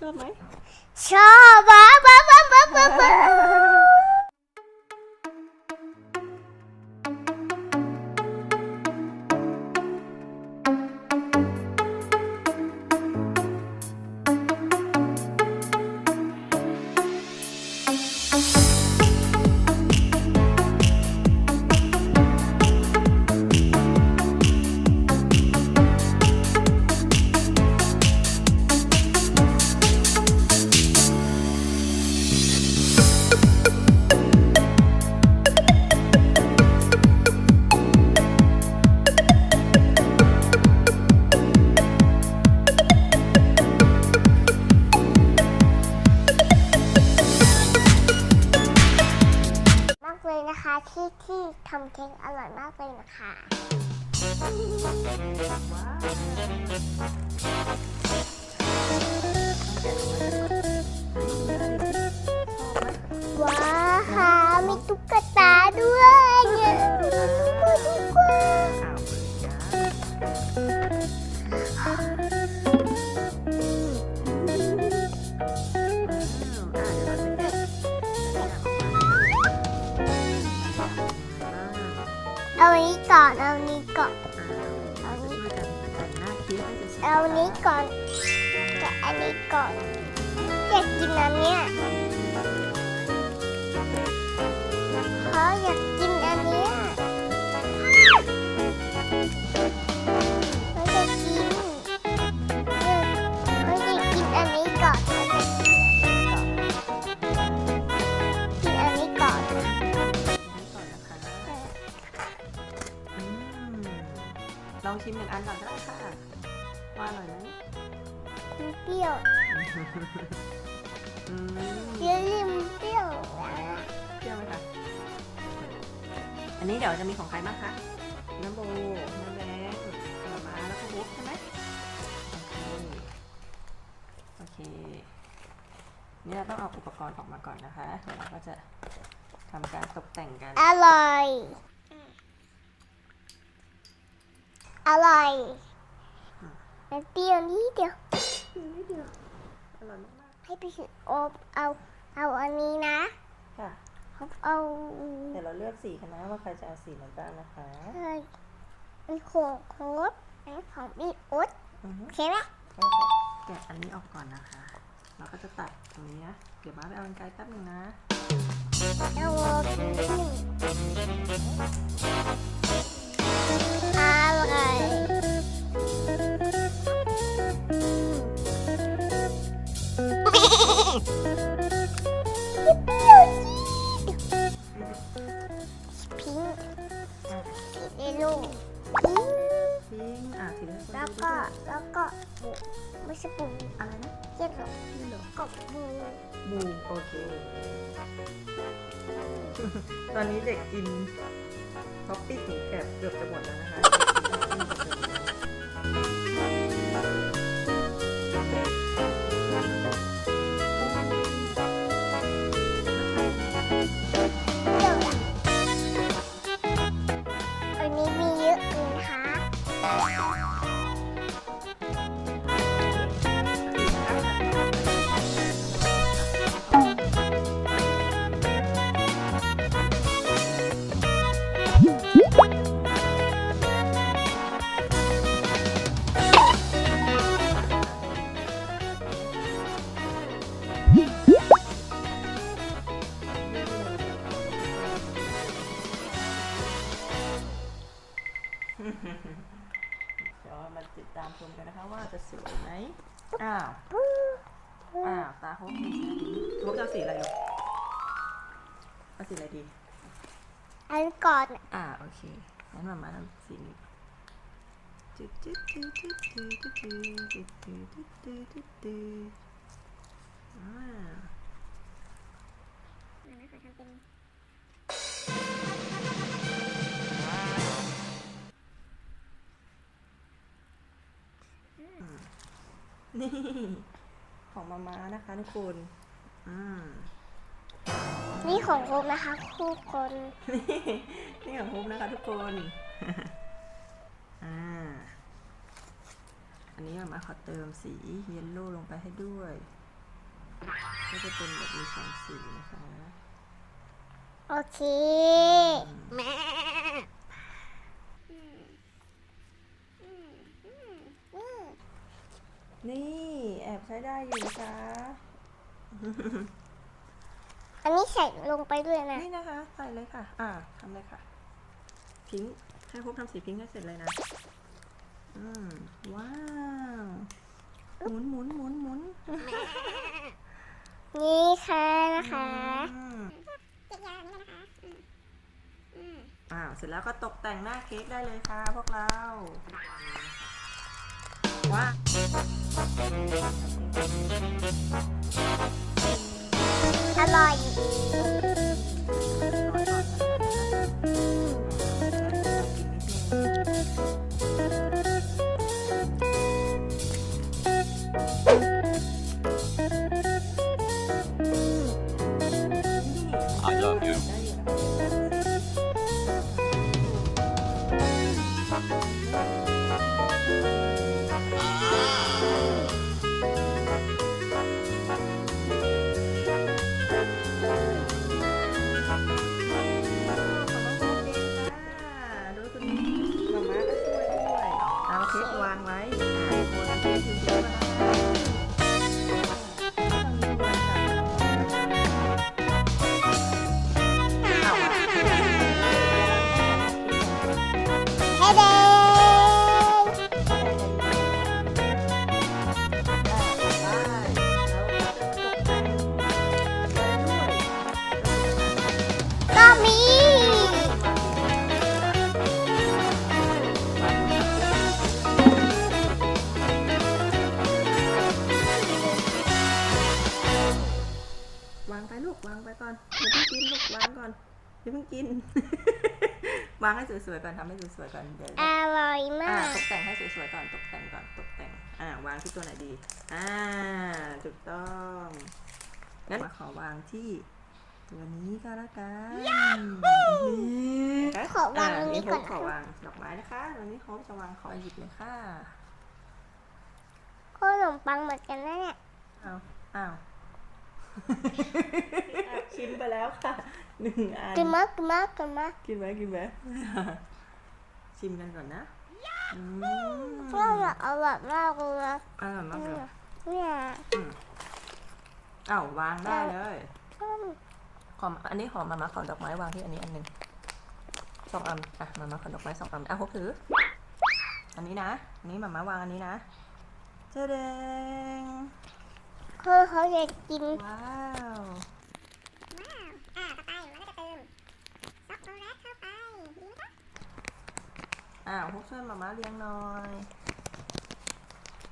ชอบไหมชอบบ้าบ้าบ้าบ้าบ้า ทำเค้กอร่อยมากเลยนะคะว้าว เอานี้ก่อนแกะอันนี้ก่อน อยากกินอันเนี้ยเขาอยากกินะอยากกินอันนี้ก่เนก่อนกินอันนี้ก่อนนยลองชิมหนึ่งอันก่อนได้ค่ะ ว่าอร่อยไหมมันเปรี้ยวอืมเปรี้ยวริมเปรี้ยวนะเปรี้ยวไหมคะ อันนี้เดี๋ยวจะมีของใครบ้างคะน้ำโบน้ำแบงค์หมาม้าแล้วก็บุ๊กใช่ไหมโอเค โอเค นี่เราต้องเอาอุปกรณ์ออกมาก่อนนะคะเดี๋ยวเราก็จะทำการตกแต่งกัน อร่อย อร่อย มันเปรี้ยวนิดเดียวนิดเดียวอร่อยมากให้พี่โอบเอาเอาอันนี้นะๆค่ะเอาเดี๋ยวเราเลือกสีกันนะว่าใครจะเอาสีไหนบ้างนะคะเฮ้ยเป็นของโค้ดอันนี้ของพี่อุ๊ดอือฮึ โอเคไหมก็จะแกะอันนี้ออกก่อนนะคะ เราก็จะตัดตรงนี้นะ เดี๋ยวบ้าไปเอากรรไกรแป๊บหนึงนะเอาขึ้นอ บุบูโอเค ตอนนี้เด็กกินท็อปปี้ถึงแอบเกือบจะหมดแล้วนะคะเด็กกินท็อปปี้เกือบจะหมดแล้วเปรี้ยวอะอันนี้มีเยอะเลยนะคะ อ้าว อ้าว ตาโฮปมีสีโฮปจะเอาสีอะไรลูกเอาสีอะไรดี อันก่อนอะอ่า โอเค งั้นมามาทำสีนี้จุดจุดจุดจุดจุดจุดจุดจุดจุดจุดจุดจุดอ่านะคะทำเป็น นี่ของมาม่านะคะทุกคนอืมนี่ของผมนะคะคู่คนนี่นี่ของฮุบนะคะทุกคนอ่าอันนี้มามาขอเติมสีเยลโล่ลงไปให้ด้วยอก็จะเป็นแบบมีสองสีนะคะ โอเคแม่ นี่แอบใช้ได้อยู่นะคะอันนี้ใส่ลงไปด้วยนะ นี่นะคะ ใส่เลยค่ะ อ่าทำเลยค่ะ พิงค์ให้พบทำสีพิงค์ให้เสร็จเลยนะ อืมว้าว หมุนหมุนหมุนหมุนนี่ค่ะนะคะอืมอ้าว เสร็จแล้วก็ตกแต่งหน้าเค้กได้เลยค่ะพวกเรา ว่าอร่อย อนอย่าเพิ่งกิน วางให้สวยๆก่อนทำให้สวยๆก่อนเดี๋ยวอร่อยมาอ่าก ตกแต่งให้สวยๆก่อนตกแต่งก่อนตกแต่ง อ่าวางที่ตัวไหนดีอ่าถูกต้องงั้นมาขอวางที่ ตัวนี้ก็แล้วกันนี่ขอวางตรงนี้โฮก่อนปขอนะวางดอกไม้นะคะวันนี้โฮปจะวางขอหยิบเลยค่ะขนมปังเหมือนกันนะเนี่ย อ้าวอ้าว ชิมไปแล้วค่ะ หนึ่งอันกินมากกินมากกินมากกินไหมกินไหมชิมกันก่อนนะอืมเพราะว่าอร่อยมากเลยนะอร่อยมากเลยเนี่ยอ้าววางได้เลยอืมขออันนี้ขอมามาขอดอกไม้วางที่อันนี้อันหนึ่งสองอันอะมามาขอดอกไม้สองอันอะพกถือ อันนี้นะอันนี้มามาวางอันนี้นะเจ๊แดงคือเขาจะกินว้าว อ่าต่อไปมันก็จะเติมช็อกโกแลตเข้าไปดีไหมคะ อ้าวพกช่วยมามาเรียงหน่อย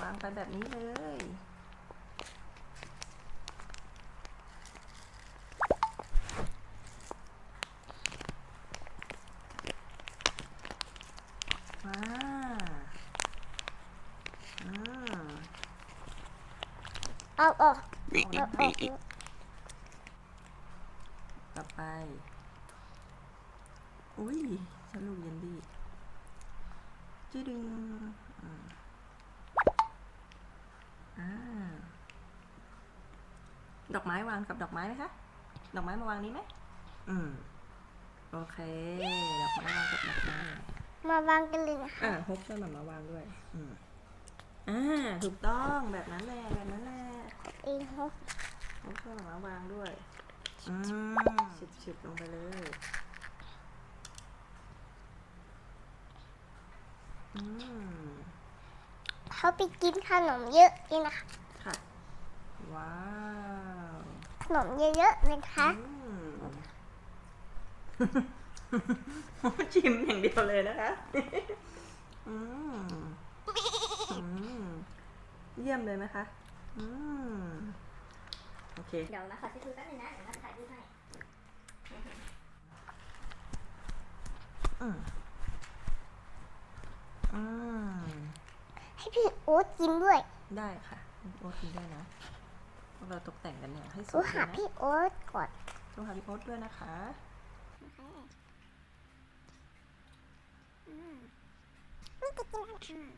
วางไปแบบนี้เลย ว้าวอืมเอาออกเอาเอาละออกต่อไป อุ้ยสรุปเย็นดี จืดึงอืมอ่าดอกไม้วางกับดอกไม้ไหมคะ ดอกไม้มาวางนี้ไหม อืม โอเค ดอกไม้วางกับดอกไม้ มาวางกันเลยนะคะอ่าฮบช่วยหมามาวางด้วย อืมอ่า ถูกต้องแบบนั้นแหละ แบบนั้นแหละเองเขาฮบช่วยหมามาวางด้วย อืมฉิบๆลงไปเลย อืม เขาไปกินขนมเยอะนี่นะคะ ค่ะ ว้าวขนมเยอะๆเลยนะคะอืมชิมอย่างเดียวเลยนะคะ อืมอืมเยี่ยมเลยไหมคะ อืมโอเค เดี๋ยวนะขอที่ดูแป๊บนึงนะเดี๋ยวนะถ่ายรูปให้อืมอืม ให้พี่โอ๊ตกินด้วย ได้ค่ะโอ๊ตกินด้วยนะพวกเราตกแต่งกันเนี่ยให้สโอ้วยหาเลยนะพี่โอ๊ตก่อนต้องหาพี่โอ๊ตด้วยนะคะ นี่จะกินอะไร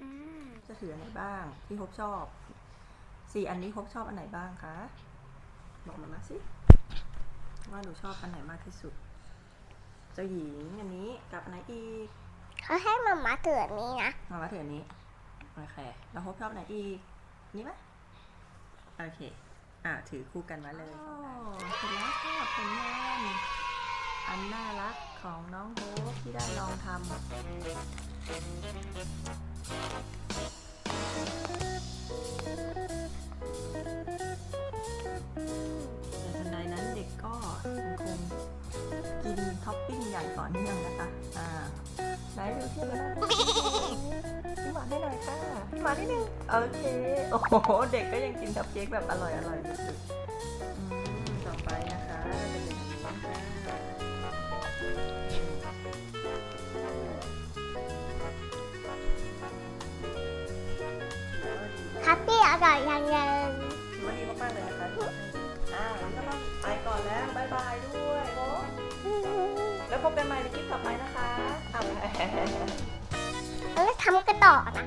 อืมจะถืออันไหนบ้างที่ฮบชอบสี่อันนี้ฮบชอบอันไหนบ้างคะ บอกมามาสิว่าหนูชอบอันไหนมากที่สุด เจ้าหญิงอันนี้กับอันไหนอีกเขาให้มามาเถื่อนนี้นะมามาถืออันนี้โอเคแล้วฮบชอบอันไหนอีกนี่ไหมโอเค อะถือคู่กันมาเลยเสร็จแล้วค่ะผลงานอันน่ารักของน้องโฮปที่ได้ลองทำแต่ทันใดนั้นเด็กก็ยังคงกินท็อป ปิ้งอย่างต่อเนื่องนะคะอ่าไหนดูเทียบกันนะพี่หวาให้หน่อยค่ะพี่หวานนิดนึงโอเค โอ้โห เด็กก็ยังกินคัพเค้กแบบอร่อยอร่อยสุดๆ กันใหม่ในคลิปต่อไปนะคะ เอ่าแล้วทำกันต่อนะ